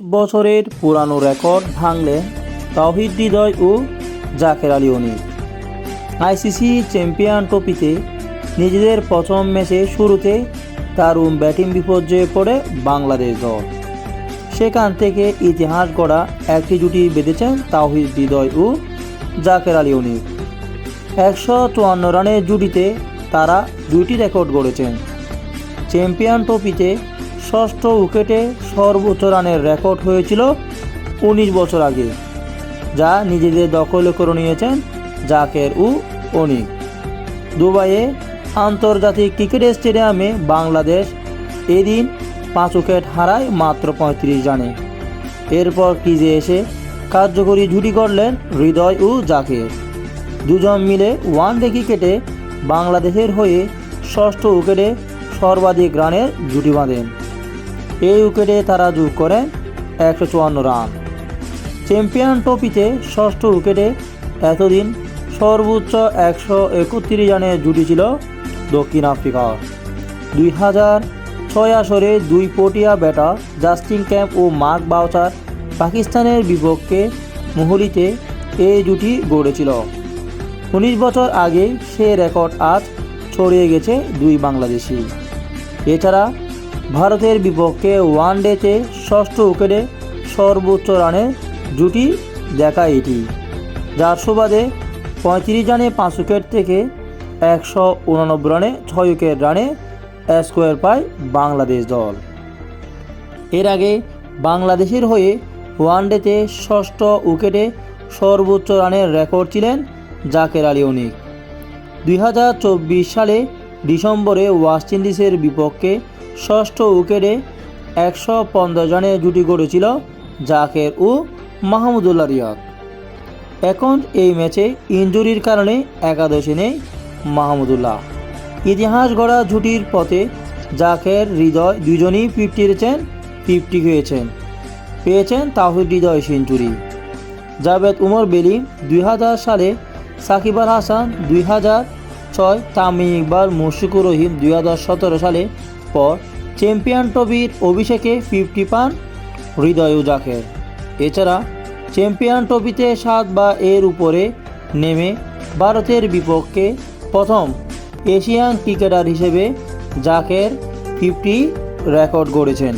বছরের পুরানো রেকর্ড ভাঙলেন তাওহিদ হৃদয় ও জাকের আলী অনিক আইসিসি চ্যাম্পিয়ন ট্রফিতে নিজেদের প্রথম ম্যাচে শুরুতে দারুণ ব্যাটিং বিপর্যয়ে পড়ে বাংলাদেশ দল। সেখান থেকে ইতিহাস গড়া একটি জুটি বেঁধেছেন তাওহিদ হৃদয় ও জাকের আলী অনিক একশো চুয়ান্ন রানের জুটিতে তারা দুইটি রেকর্ড গড়েছেন। চ্যাম্পিয়ন ট্রফিতে ষষ্ঠ উইকেটে সর্বোচ্চ রানের রেকর্ড হয়েছিল উনিশ বছর আগে, যা নিজেদের দখলে করে নিয়েছেন জাকের উ অনিক। দুবাইয়ে আন্তর্জাতিক ক্রিকেট স্টেডিয়ামে বাংলাদেশ এদিন পাঁচ উইকেট হারায় মাত্র পঁয়ত্রিশ রানে। এরপর ক্রিজে এসে কার্যকরী জুটি করলেন হৃদয় ও জাকের। দুজন মিলে ওয়ান ডে ক্রিকেটে বাংলাদেশের হয়ে ষষ্ঠ উইকেটে সর্বাধিক রানের জুটি বাঁধেন। এই উইকেটে তারা যোগ করে একশো চুয়ান্ন রান। চ্যাম্পিয়ন ট্রফিতে ষষ্ঠ উইকেটে এতদিন সর্বোচ্চ একশো একত্রিশ রানের জুটি ছিল দক্ষিণ আফ্রিকা। দুই হাজার ছয় আসরে দুই পটিয়া ব্যাটার জাস্টিন ক্যাম্প ও মার্ক বাউচার পাকিস্তানের বিপক্ষে মোহলিতে এই জুটি গড়েছিল। উনিশ বছর আগে সে রেকর্ড আজ ছড়িয়ে গেছে দুই বাংলাদেশি। এছাড়া ভারতের বিপক্ষে ওয়ান ডেতে ষষ্ঠ উইকেটে সর্বোচ্চ রানের জুটি দেখা এটি। যার সুবাদে পঁয়ত্রিশ রানে পাঁচ উইকেট থেকে একশো উনানব্বই রানে ছয় উইকেট রানে স্কোয়ার পায় বাংলাদেশ দল। এর আগে বাংলাদেশের হয়ে ওয়ানডেতে ষষ্ঠ উইকেটে সর্বোচ্চ রানের রেকর্ড ছিলেন জাকের আলী অনিক। দুই হাজার চব্বিশ সালে ডিসেম্বরে ওয়েস্ট ইন্ডিজের বিপক্ষে ষষ্ঠ উইকেটে একশো পনেরো রানের জুটি গড়েছিল জাকের ও মাহমুদুল্লাহ রিয়াদ। এখন এই ম্যাচে ইনজুরির কারণে একাদশে নেই মাহমুদুল্লাহ। ইতিহাস গড়া জুটির পথে জাকের হৃদয় দুজনই ফিফটিরেছেন ফিফটি হয়েছেন পেয়েছেন তাহিদ হৃদয় সেঞ্চুরি। জাভেদ উমর বেলিম দুই হাজার সালে, সাকিব আল হাসান দুই হাজার ছয়, তামিম ইকবাল মুশিকুর রহিম দুই হাজার সতেরো সালে পর চ্যাম্পিয়ন ট্রফির অভিষেকে ফিফটি পান হৃদয় উজাকের জাকের এছাড়া চ্যাম্পিয়ন ট্রফিতে সাত বা এর উপরে নেমে ভারতের বিপক্ষে প্রথম এশিয়ান ক্রিকেটার হিসেবে জাকের ফিফটি রেকর্ড গড়েছেন।